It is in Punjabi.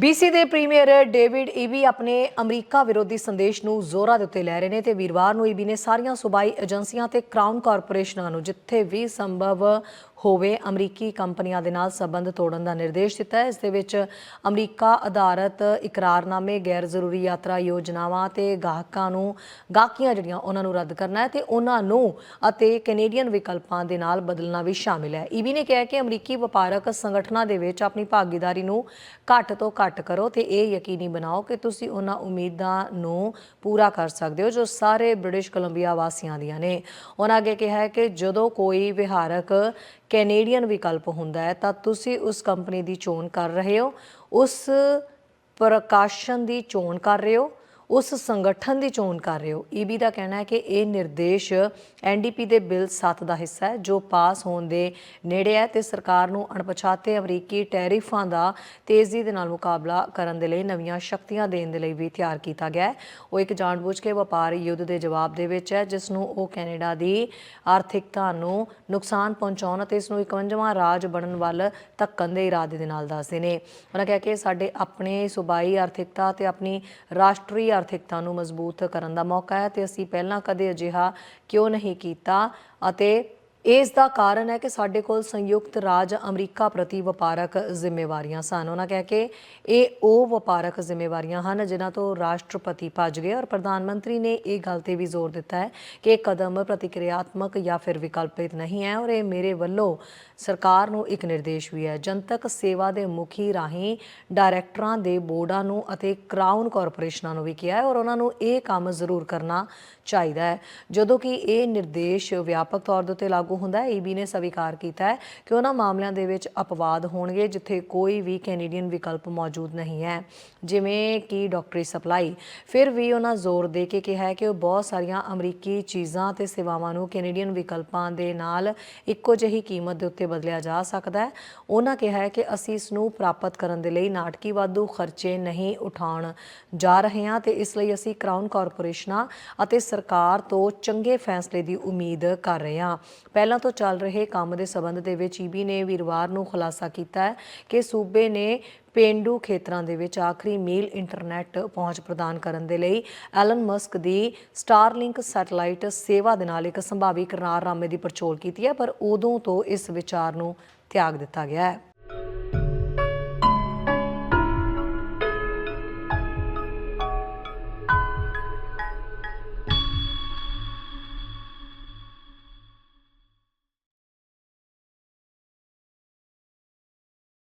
BC ਦੇ ਪ੍ਰੀਮੀਅਰ ਡੇਵਿਡ ਈਬੀ ਆਪਣੇ ਅਮਰੀਕਾ ਵਿਰੋਧੀ ਸੰਦੇਸ਼ ਨੂੰ ਜ਼ੋਰਾਂ ਦੇ ਉੱਤੇ ਲੈ ਰਹੇ ਨੇ ਤੇ ਵੀਰਵਾਰ ਨੂੰ ਈਬੀ ਨੇ ਸਾਰੀਆਂ ਸੂਬਾਈ ਏਜੰਸੀਆਂ ਤੇ ਕਰਾਊਨ ਕਾਰਪੋਰੇਸ਼ਨਾਂ ਨੂੰ ਜਿੱਥੇ ਵੀ ਸੰਭਵ ਹੋਵੇ, ਅਮਰੀਕੀ ਕੰਪਨੀਆਂ ਦੇ ਨਾਲ ਸਬੰਧ ਤੋੜਨ ਦਾ ਨਿਰਦੇਸ਼ ਦਿੱਤਾ ਹੈ। ਇਸ ਦੇ ਵਿੱਚ ਅਮਰੀਕਾ ਆਧਾਰਿਤ ਇਕਰਾਰਨਾਮੇ ਗੈਰ ਜ਼ਰੂਰੀ ਯਾਤਰਾ ਯੋਜਨਾਵਾਂ ਤੇ ਗਾਹਕਾਂ ਨੂੰ ਗਾਹਕੀਆਂ ਜਿਹੜੀਆਂ, ਉਹਨਾਂ ਨੂੰ ਰੱਦ ਕਰਨਾ ਹੈ ਤੇ ਉਹਨਾਂ ਨੂੰ ਅਤੇ ਕੈਨੇਡੀਅਨ ਵਿਕਲਪਾਂ ਦੇ ਨਾਲ ਬਦਲਣਾ ਵੀ ਸ਼ਾਮਿਲ ਹੈ। ਈਬੀ ਨੇ ਕਿਹਾ ਕਿ ਅਮਰੀਕੀ ਵਪਾਰਕ ਸੰਗਠਨਾਂ ਦੇ ਵਿੱਚ ਆਪਣੀ ਭਾਗੀਦਾਰੀ ਨੂੰ ਘੱਟ ਤੋਂ ਘੱਟ ਕਰੋ ਤੇ ਇਹ ਯਕੀਨੀ ਬਣਾਓ ਕਿ ਤੁਸੀਂ ਉਹਨਾਂ ਉਮੀਦਾਂ ਨੂੰ ਪੂਰਾ ਕਰ ਸਕਦੇ ਹੋ ਜੋ ਸਾਰੇ ਬ੍ਰਿਟਿਸ਼ ਕੋਲੰਬੀਆ ਵਾਸੀਆਂ ਦੀਆਂ ਨੇ। ਉਹਨਾਂ ਅੱਗੇ ਕਿਹਾ ਹੈ ਕਿ ਜਦੋਂ ਕੋਈ ਵਿਹਾਰਕ ਕੈਨੇਡੀਅਨ ਵਿਕਲਪ ਹੁੰਦਾ ਹੈ, ਤਾਂ ਤੁਸੀਂ ਉਸ ਕੰਪਨੀ ਦੀ ਚੋਣ ਕਰ ਰਹੇ ਹੋ, ਉਸ ਪ੍ਰਕਾਸ਼ਨ ਦੀ ਚੋਣ ਕਰ ਰਹੇ ਹੋ। ਉਸ ਸੰਗਠਨ ਦੀ ਚੋਣ ਕਰ ਰਹੇ ਹੋ। ਈਬੀ ਦਾ ਕਹਿਣਾ ਹੈ ਕਿ ਇਹ ਨਿਰਦੇਸ਼ ਐਨਡੀਪੀ ਦੇ ਬਿੱਲ 7 ਦਾ ਹਿੱਸਾ ਹੈ, ਜੋ ਪਾਸ ਹੋਣ ਦੇ ਨੇੜੇ ਹੈ ਤੇ ਸਰਕਾਰ ਨੂੰ ਅਣਪਛਾਤੇ ਅਮਰੀਕੀ ਟੈਰਿਫਾਂ ਦਾ ਤੇਜ਼ੀ ਦੇ ਨਾਲ ਮੁਕਾਬਲਾ ਕਰਨ ਦੇ ਲਈ ਨਵੀਆਂ ਸ਼ਕਤੀਆਂ ਦੇਣ ਦੇ ਲਈ ਵੀ ਤਿਆਰ ਕੀਤਾ ਗਿਆ ਹੈ। ਉਹ ਇੱਕ ਜਾਣਬੁੱਝ ਕੇ ਵਪਾਰ ਯੁੱਧ ਦੇ ਜਵਾਬ ਦੇ ਵਿੱਚ ਹੈ, ਜਿਸ ਨੂੰ ਉਹ ਕੈਨੇਡਾ ਦੀ ਆਰਥਿਕਤਾ ਨੂੰ ਨੁਕਸਾਨ ਪਹੁੰਚਾਉਣ ਅਤੇ ਇਸ ਨੂੰ 51ਵਾਂ ਰਾਜ ਬਣਨ ਵੱਲ ਧੱਕਣ ਦੇ ਇਰਾਦੇ ਦੇ ਨਾਲ ਦੱਸਦੇ ਨੇ। ਉਹਨਾਂ ਕਿਹਾ ਕਿ ਸਾਡੇ ਆਪਣੇ ਸੂਬਾਈ ਆਰਥਿਕਤਾ ਤੇ ਆਪਣੀ ਰਾਸ਼ਟਰੀ ਆਰਥਿਕਤਾ ਨੂੰ ਮਜ਼ਬੂਤ ਕਰਨ ਦਾ ਮੌਕਾ ਹੈ ਤੇ ਅਸੀਂ ਪਹਿਲਾਂ ਕਦੇ ਅਜਿਹਾ ਕਿਉਂ ਨਹੀਂ ਕੀਤਾ ਅਤੇ ਇਸ ਦਾ ਕਾਰਨ ਹੈ ਕਿ ਸਾਡੇ ਕੋਲ ਸੰਯੁਕਤ ਰਾਜ ਅਮਰੀਕਾ ਪ੍ਰਤੀ ਵਪਾਰਕ ਜ਼ਿੰਮੇਵਾਰੀਆਂ ਸਨ। ਉਹਨਾਂ ਕਹਿ ਕੇ ਇਹ ਉਹ ਵਪਾਰਕ ਜ਼ਿੰਮੇਵਾਰੀਆਂ ਹਨ ਜਿਨ੍ਹਾਂ ਤੋਂ ਰਾਸ਼ਟਰਪਤੀ ਭੱਜ ਗਏ ਔਰ ਪ੍ਰਧਾਨ ਮੰਤਰੀ ਨੇ ਇਹ ਗੱਲ ਤੇ ਵੀ ਜ਼ੋਰ ਦਿੱਤਾ ਹੈ ਕਿ ਇਹ ਕਦਮ ਪ੍ਰਤੀਕਿਰਿਆਤਮਕ ਜਾਂ ਫਿਰ ਵਿਕਲਪਿਤ ਨਹੀਂ ਹੈ ਔਰ ਇਹ ਮੇਰੇ ਵੱਲੋਂ ਸਰਕਾਰ ਨੂੰ ਇੱਕ ਨਿਰਦੇਸ਼ ਵੀ ਹੈ। ਜਨਤਕ ਸੇਵਾ ਦੇ ਮੁਖੀ ਰਾਹੀਂ ਡਾਇਰੈਕਟਰਾਂ ਦੇ ਬੋਰਡਾਂ ਨੂੰ ਅਤੇ ਕਰਾਊਨ ਕਾਰਪੋਰੇਸ਼ਨਾਂ ਨੂੰ ਵੀ ਕਿਹਾ ਹੈ ਔਰ ਉਹਨਾਂ ਨੂੰ ਇਹ ਕੰਮ ਜ਼ਰੂਰ ਕਰਨਾ ਚਾਹੀਦਾ ਹੈ। ਜਦੋਂ ਕਿ ਇਹ ਨਿਰਦੇਸ਼ ਵਿਆਪਕ ਤੌਰ ਦੇ ਉੱਤੇ ਲਾਗੂ ਹੁੰਦਾ ਹੈ। ਈਬੀ ਨੇ ਸਵੀਕਾਰ ਕੀਤਾ ਹੈ ਕਿ ਉਹਨਾਂ ਮਾਮਲਿਆਂ ਦੇ ਵਿੱਚ ਅਪਵਾਦ ਹੋਣਗੇ, ਜਿੱਥੇ ਕੋਈ ਵੀ ਕੈਨੇਡੀਅਨ ਵਿਕਲਪ ਮੌਜੂਦ ਨਹੀਂ ਹੈ। ਜਿਵੇਂ ਕਿ ਡਾਕਟਰੀ ਸਪਲਾਈ। ਫਿਰ ਵੀ ਉਹਨਾਂ ਜ਼ੋਰ ਦੇ ਕੇ ਕਿਹਾ ਹੈ ਕਿ ਉਹ ਬਹੁਤ ਸਾਰੀਆਂ ਅਮਰੀਕੀ ਚੀਜ਼ਾਂ ਤੇ ਸੇਵਾਵਾਂ ਨੂੰ ਕੈਨੇਡੀਅਨ ਵਿਕਲਪਾਂ ਦੇ ਨਾਲ ਇੱਕੋ ਜਿਹੀ ਕੀਮਤ ਦੇ ਉੱਤੇ ਬਦਲਿਆ ਜਾ ਸਕਦਾ ਹੈ। ਉਹਨਾਂ ਕਿਹਾ ਹੈ ਕਿ ਅਸੀਂ ਇਸ ਨੂੰ ਪ੍ਰਾਪਤ ਕਰਨ ਦੇ ਲਈ ਨਾਟਕੀ ਵਾਧੂ ਖਰਚੇ ਨਹੀਂ ਉਠਾਉਣ ਜਾ ਰਹੇ ਹਾਂ ਤੇ ਇਸ ਲਈ ਅਸੀਂ ਕਰਾਊਨ ਕਾਰਪੋਰੇਸ਼ਨਾਂ ਅਤੇ ਸਰਕਾਰ ਤੋਂ ਚੰਗੇ ਫੈਸਲੇ ਦੀ ਉਮੀਦ ਕਰ ਰਹੇ ਹਾਂ। ਪਹਿਲਾਂ ਤੋਂ ਚੱਲ ਰਹੇ ਕੰਮ ਦੇ ਸਬੰਧ ਦੇ ਵਿੱਚ ਈਬੀ ਨੇ ਵੀਰਵਾਰ ਨੂੰ ਖੁਲਾਸਾ ਕੀਤਾ ਹੈ ਕਿ ਸੂਬੇ ਨੇ ਪੇਂਡੂ ਖੇਤਰਾਂ ਦੇ ਵਿੱਚ ਆਖਰੀ ਮੀਲ ਇੰਟਰਨੈਟ ਪਹੁੰਚ ਪ੍ਰਦਾਨ ਕਰਨ ਦੇ ਲਈ ਐਲਨ ਮਸਕ ਦੀ ਸਟਾਰਲਿੰਕ ਸੈਟੇਲਾਈਟ ਸੇਵਾ ਦੇ ਨਾਲ ਇੱਕ ਸੰਭਾਵੀ ਕਰਾਰਨਾਮੇ ਦੀ ਪੜਚੋਲ ਕੀਤੀ ਹੈ, ਪਰ ਉਦੋਂ ਤੋਂ ਇਸ ਵਿਚਾਰ ਨੂੰ ਤਿਆਗ ਦਿੱਤਾ ਗਿਆ ਹੈ।